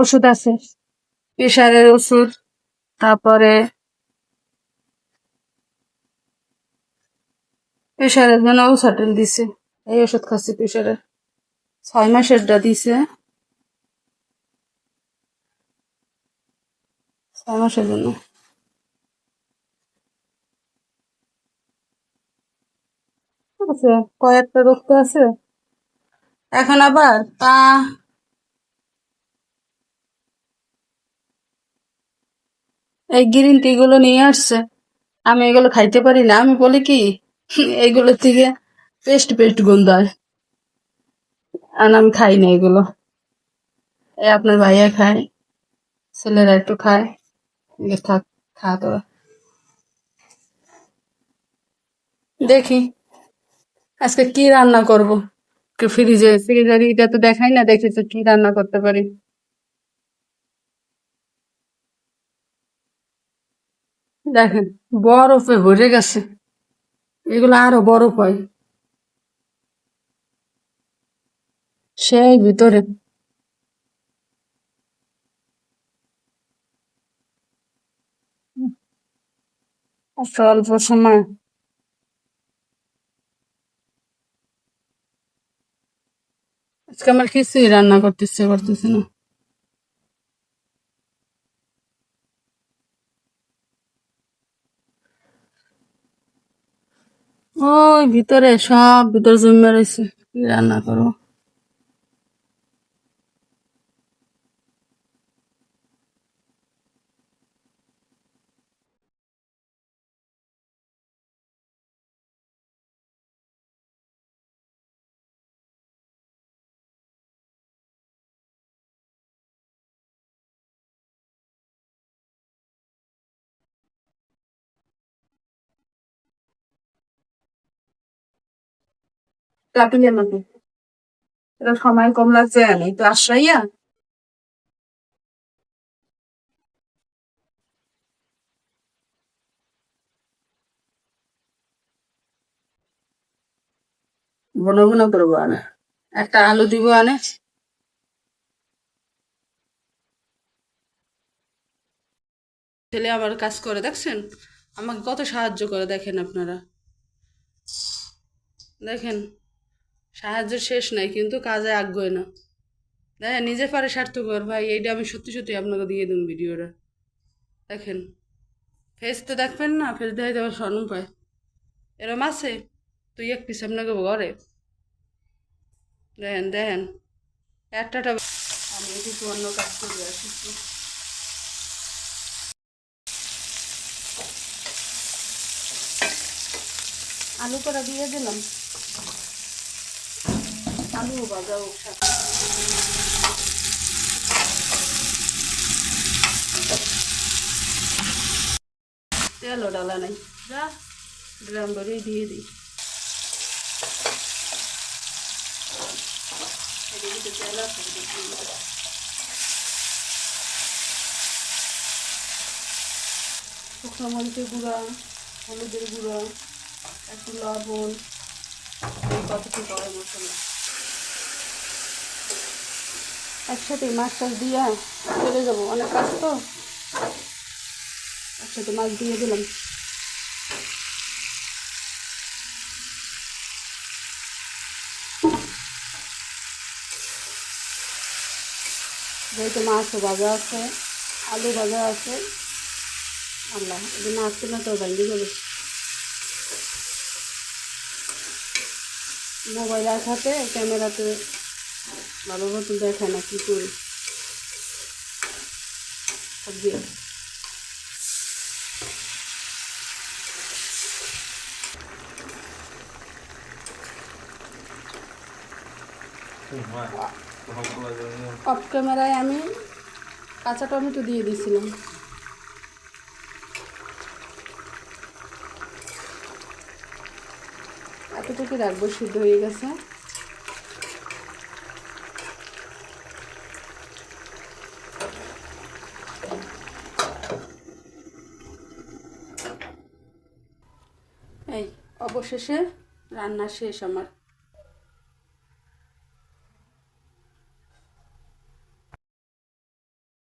ওষুধ আছে প্রেশারের ওষুধ, তারপরে প্রেশারের জন্য ওষুধ দিছে। এই ওষুধ খাচ্ছি প্রেশারের ছয় মাসেরটা দিছে। ছয় মাসের জন্য। আছে, কয়েকটা রোগ তো আছে। এখন আবার পা এই গ্রিন টি গুলো নিয়ে আসছে। আমি এগুলো খাইতে পারি না। আমি বলি কি এইগুলো থেকে পেস্ট পেস্ট গন্ধ হয় আর আমি খাই না এগুলো। এই আপনার ভাইয়া খায়, ছেলেরা একটু খায়। এগুলো থাক, খা তোরা দেখি, আজকে কি রান্না করব? ফ্রিজে ফ্রিজের এটা তো দেখাই না, দেখি তো কি রান্না করতে পারি। দেখেন, বরফে ভরে গেছে। এগুলো আরও বরফ হয়। সেই ভিতরে। অল্প সময়। আজকে আমার কিছুই রান্না করতে ইচ্ছে করতেছে না। ওই ভিতরে সব ভিতরে জমে রয়েছে। কি রান্না করব? কাপিলের মতো এটা সময় কম লাগছে, আমি তো আশ্রয়া। ঘন ঘন করব আনে। একটা আলু দিব আনে। ছেলে আমার কাজ করে, দেখছেন? আমাকে কত সাহায্য করে, দেখেন আপনারা। দেখেন। সাহায্যের শেষ নাই, কিন্তু কাজে আগ্রহ না। দেখেন, নিজে পারে স্বার্থকর ভাই, এইটা আমি সত্যি সত্যি আপনাকে দিয়ে দেবো ভিডিওটা। দেখেন ফেস তো দেখবেন না ফেস দেখে আমার স্বর্ণ পায়। এরম আছে? তুই এক পিস আপনাকে ঘরে। দেখেন দেখেন। একটা আমি কিছু অন্য কাজ করে আসি। আলু করা দিয়ে দিলাম? আলু ভাজা হোক সাথে তেলও ডালা নাই। যা, গ্রাম দিয়ে দিই। শুকনো মরিচের গুঁড়া, হলুদের গুঁড়া, একটু লবণ, এই কতটুকু মশলা। একসাথে মাছ টাছ দিয়ে চলে যাব। অনেক কাজ তো। একসাথে মাছ দিয়ে দিলাম। যেহেতু মাছও ভাজা আছে, আলু ভাজা আছে, আল্লাহ, এই মাছ না তো ভেঙে যাবে মোবাইল আসাতে ক্যামেরাতে ভালো মতো দেখায় না, কি করি? অফ ক্যামেরায় আমি কাঁচা টমেটো দিয়ে দিয়েছিলাম। এতটুকু রাখব, সিদ্ধ হয়ে গেছে এই অবশেষে রান্না শেষ আমার।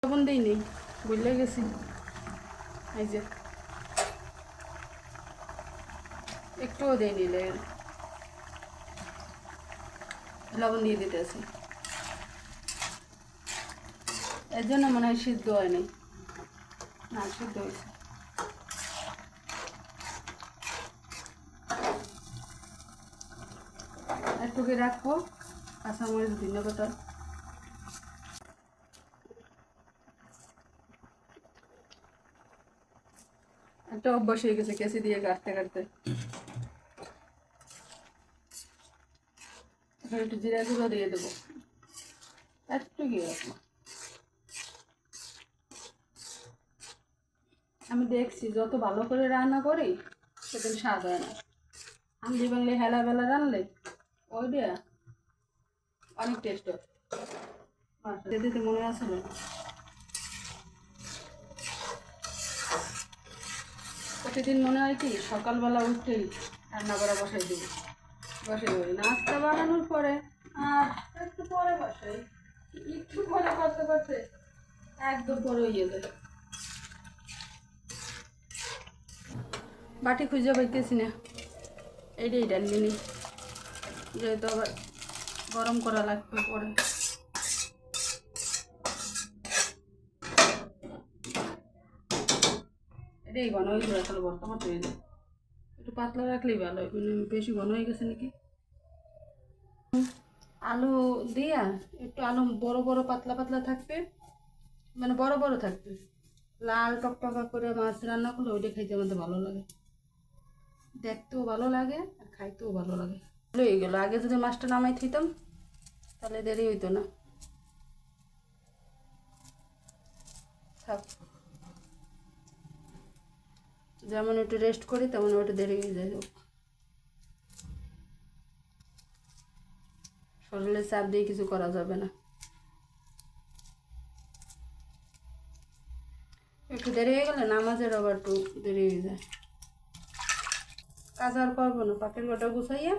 লবণ দিই নেই বুঝলে গেছি। এই যে। একটুও দেই নিলে লবণ দিয়ে দিতেছি। এর জন্য মনে হয় সিদ্ধ হয়নি না, সিদ্ধ হয়েছে। একটু কি রাখব। কাঁচামরিচ ধনে পাতা। একটা অভ্যাস হয়ে গেছে কেসি দিয়ে কাটতে কাটতে। একটু জিরা গুঁড়ো দিয়ে দেবো। একটু রাখব আমি দেখছি, যত ভালো করে রান্না করি সেদিন স্বাদ হয় না। আমি যে বাংলা হেলা বেলা রানলে ওই দিয়া অনেক টেস্ট হয় দিতে মনে আছে না। প্রতিদিন মনে হয় কি, সকালবেলা উঠেই রান্না করা বসাই দিই। বসে দিই নাস্তা বানানোর পরে আর একটু পরে বসাই। একটু পরে করতে করতে একদম পরে হয়ে যায়। বাটি খুঁজে পাইতেছি না। এইটাই ডালি নি যেহেতু আবার গরম করা লাগবে পরে। এটাই ঘন হয়ে যাবে তাহলে বর্তমান হয়ে একটু পাতলা রাখলেই ভালো মানে বেশি ঘন হয়ে গেছে নাকি? আলু দিয়া একটু আলু বড় বড় পাতলা পাতলা থাকবে মানে বড় বড় থাকবে। লাল টকটকা করে মাছ রান্না করলে ওইটা খাইতে আমাদের ভালো লাগে। দেখতেও ভালো লাগে আর খাইতেও ভালো লাগে। হয়ে গেলো। আগে যদি মাছটা নামাই থইতাম, তাহলে দেরি হইতো না। যেমন একটু রেস্ট করি, তেমন ওটা দেরি হয়ে যায়। শরীরে চাপ দিয়ে কিছু করা যাবে না। একটু দেরি হয়ে গেলে নামাজের আবার একটু দেরি হয়ে যায়। কাজ আর করব না। পাখির গোটা গুছাইয়া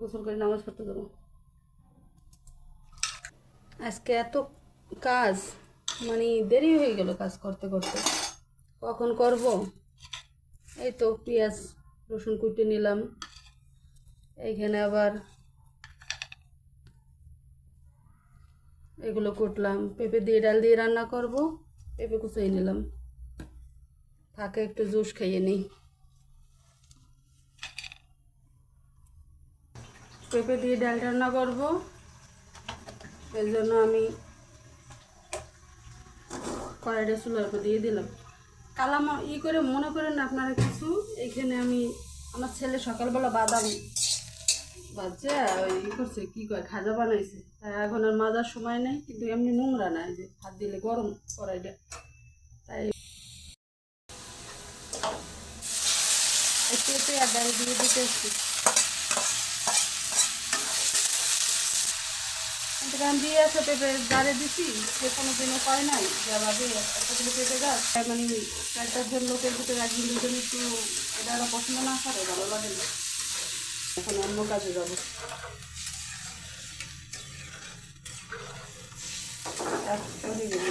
গোসল করে নামাজ পড়তে দেবো। আজকে এত কাজ মানে দেরি হয়ে গেল কাজ করতে করতে। কখন করব? এই তো পেঁয়াজ, রসুন কুটে নিলাম। এইখানে আবার এগুলো কুটলাম। পেঁপে দিয়ে ডাল দিয়ে রান্না করব, পেঁপে কুচিয়ে নিলাম। ফাঁকে একটু জুস খাইয়ে নিই। পেঁপে দিয়ে ডাল রান্না করব। এর জন্য আমি কড়াইটা চুলার উপর দিয়ে দিলাম। কালাম ই করে মনে করেন আপনারা কিছু? এখানে আমি আমার ছেলে সকালবেলা বাদাম বাচ্চা ওই ই করছে, কী কয়, খাজা বানাইছে। তাই এখন আর মাজার সময় নেই, কিন্তু এমনি নোংরা নাই যে হাত দিলে গরম কড়াইটা। তাই একটু আর দিয়ে দিতে এসছি দিয়ে আছে, পেঁপে গাড়ে দিছি, সে কোনো দিনও পায় নাই, যা ভাবে এতগুলো পেঁপে গাছ। মানে চার চারজন লোকের ভিতরে একদিন দুজন একটু এটা ওরা পছন্দ না করে, ভালো লাগে না। এখন অন্য কাজে যাব। করে গেলি।